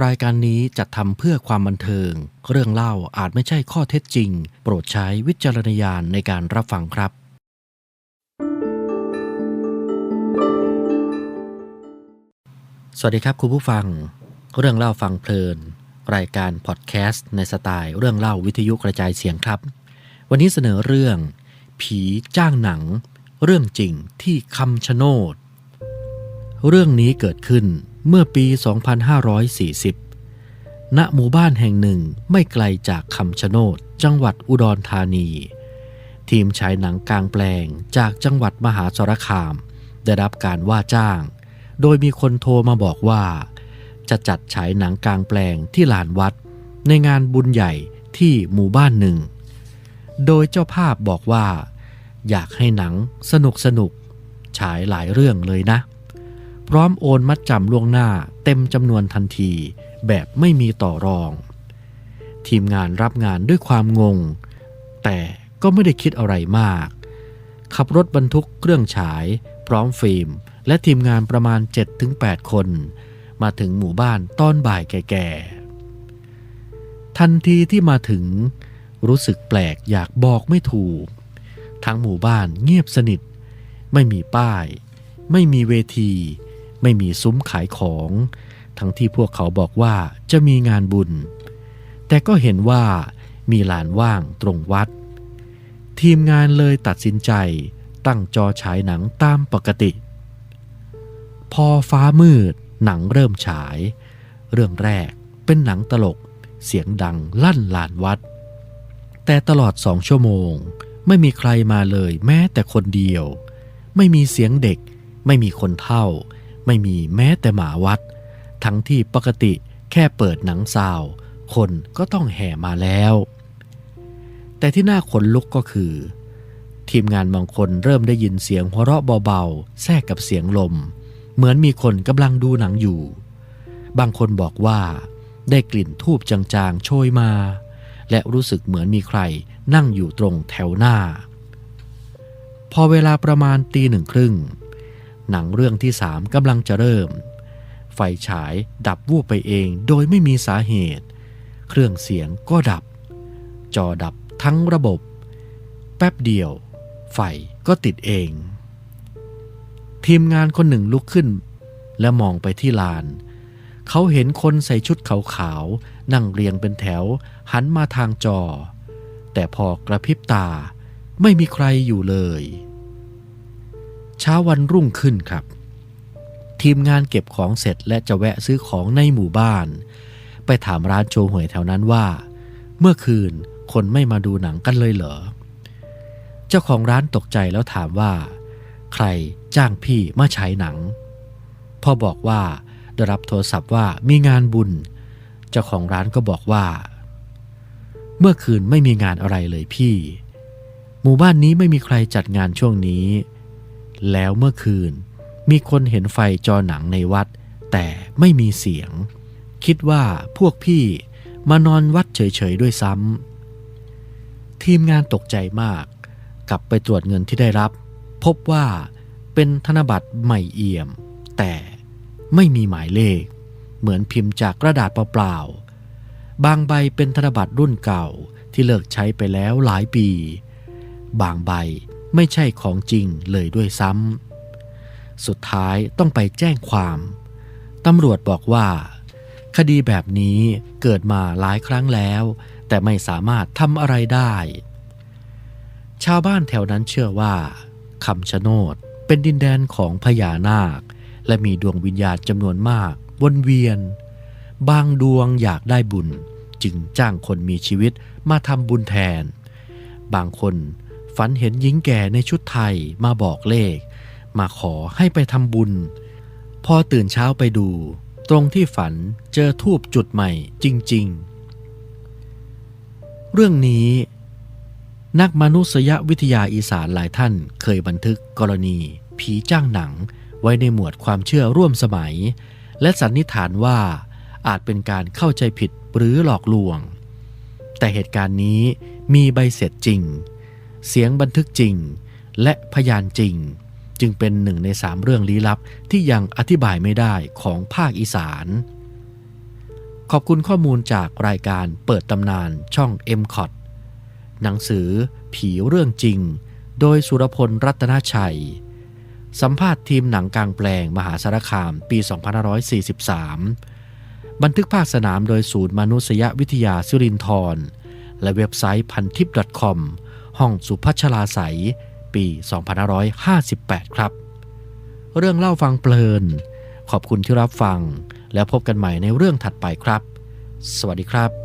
รายการนี้จัดทำเพื่อความบันเทิง เรื่องเล่าอาจไม่ใช่ข้อเท็จจริง โปรดใช้วิจารณญาณในการรับฟังครับ สวัสดีครับคุณผู้ฟัง เรื่องเล่าฟังเพลิน รายการพอดแคสต์ในสไตล์เรื่องเล่าวิทยุกระจายเสียงครับ วันนี้เสนอเรื่อง ผีจ้างหนัง เรื่องจริงที่คำชะโนด เรื่องนี้เกิดขึ้น เมื่อปี 2540 ณ หมู่บ้านแห่งหนึ่งไม่ไกลจากคำชะโนด จังหวัดอุดรธานี ทีมฉายหนังกลางแปลงจากจังหวัดมหาสารคาม ได้รับการว่าจ้าง โดยมีคนโทรมาบอกว่า จะจัดฉายหนังกลางแปลงที่ลานวัด ในงานบุญใหญ่ที่หมู่บ้านหนึ่ง โดยเจ้าภาพบอกว่า อยากให้หนังสนุกสนุกฉายหลายเรื่องเลยนะ พร้อมโอนมัดจำล่วงหน้าเต็มจำนวนทันที แบบไม่มีต่อรอง ทีมงานรับงานด้วยความงง แต่ก็ไม่ได้คิดอะไรมาก ขับรถบรรทุกเครื่องฉาย พร้อมฟิล์ม และทีมงานประมาณ 7-8 คน มาถึงหมู่บ้านต้อนบ่ายแก่ๆ ทันทีที่มาถึง รู้สึกแปลกอยากบอกไม่ถูก ทั้งหมู่บ้านเงียบสนิท ไม่มีป้าย ไม่มีเวที ไม่มีซุ้มขายของ ทั้งที่พวกเขาบอกว่าจะมีงานบุญ แต่ก็เห็นว่ามีลานว่างตรงวัด ทีมงานเลยตัดสินใจตั้งจอฉายหนังตามปกติ พอฟ้ามืดหนังเริ่มฉาย เรื่องแรกเป็นหนังตลกเสียงดังลั่นลานวัด แต่ตลอดสองชั่วโมง ไม่มีใครมาเลยแม้แต่คนเดียว ไม่มีเสียงเด็ก ไม่มีคนเฒ่า ไม่มีแม้แต่หมาวัด ทั้งที่ปกติแค่เปิดหนังซาว คนก็ต้องแห่มาแล้ว แต่ที่น่าขนลุกก็คือ ทีมงานบางคนเริ่มได้ยินเสียงหัวเราะเบาๆ แทรกกับเสียงลม เหมือนมีคนกำลังดูหนังอยู่ บางคนบอกว่า ได้กลิ่นทูบจางๆ โชยมา และรู้สึกเหมือนมีใครนั่งอยู่ตรงแถวหน้า พอเวลาประมาณตีหนึ่งครึ่ง หนังเรื่องที่สามกำลังจะเริ่ม ไฟฉายดับวูบไปเองโดยไม่มีสาเหตุ เครื่องเสียงก็ดับ จอดับทั้งระบบ แป๊บเดียว ไฟก็ติดเอง ทีมงานคนหนึ่งลุกขึ้น และมองไปที่ลาน เขาเห็นคนใส่ชุดขาวๆ นั่งเรียงเป็นแถว หันมาทางจอ แต่พอกระพริบตาไม่มีใครอยู่เลย เช้าวันรุ่งขึ้นครับ ทีมงานเก็บของเสร็จและจะแวะซื้อของในหมู่บ้าน ไปถามร้านโชห่วยแถวนั้นว่า เมื่อคืนคนไม่มาดูหนังกันเลยเหรอ เจ้าของร้านตกใจแล้วถามว่า ใครจ้างพี่มาฉายหนัง พ่อบอกว่าได้รับโทรศัพท์ว่ามีงานบุญ เจ้าของร้านก็บอกว่า เมื่อคืนไม่มีงานอะไรเลยพี่ หมู่บ้านนี้ไม่มีใครจัดงานช่วงนี้ แล้วเมื่อคืน มีคนเห็นไฟจอหนังในวัด แต่ไม่มีเสียง คิดว่าพวกพี่มานอนวัดเฉยๆด้วยซ้ำทีมงานตกใจมาก กลับไปตรวจเงินที่ได้รับ พบว่าเป็นธนบัตรใหม่เอี่ยม แต่ไม่มีหมายเลข เหมือนพิมพ์จากกระดาษเปล่าๆบางใบเป็นธนบัตรรุ่นเก่าที่เลิกใช้ไปแล้วหลายปี บางใบ ไม่ใช่ของจริงเลยด้วยซ้ำสุดท้ายต้องไปแจ้งความตำรวจบอกว่า คดีแบบนี้เกิดมาหลายครั้งแล้ว แต่ไม่สามารถทำอะไรได้ ชาวบ้านแถวนั้นเชื่อว่าคำชะโนดเป็นดินแดนของพญานาค และมีดวงวิญญาณจำนวนมาก วนเวียน บางดวงอยากได้บุญ จึงจ้างคนมีชีวิตมาทำบุญแทน บางคน ฝันเห็นหญิงแก่ในชุดไทยมาบอกเลข มาขอให้ไปทำบุญ พอตื่นเช้าไปดู ตรงที่ฝันเจอทูบจุดใหม่จริง ๆ เรื่องนี้ นักมนุษยวิทยาอีสานหลายท่านเคยบันทึกกรณี ผีจ้างหนังไว้ในหมวดความเชื่อร่วมสมัย และสันนิษฐานว่าอาจเป็นการเข้าใจผิดหรือหลอกลวง แต่เหตุการณ์นี้มีใบเสร็จจริง เสียงบันทึกจริง และพยานจริง จึงเป็นหนึ่งในสามเรื่องลี้ลับที่ยังอธิบายไม่ได้ของภาคอีสาน ขอบคุณข้อมูลจากรายการเปิดตำนานช่อง m c o t หนังสือผีเรื่องจริง โดยสุรพลรัตนชัย สัมภาษณ์ทีมหนังกลางแปลงมหาสารคามปี 2543 บันทึกภาคสนามโดยศูนย์มนุษยวิทยาสุรินทรและเว็บไซต์พันทิป .com ห้องสุพัชลาใสยปี 2558 ครับ เรื่องเล่าฟังเพลิน ขอบคุณที่รับฟัง แล้วพบกันใหม่ในเรื่องถัดไปครับ สวัสดีครับ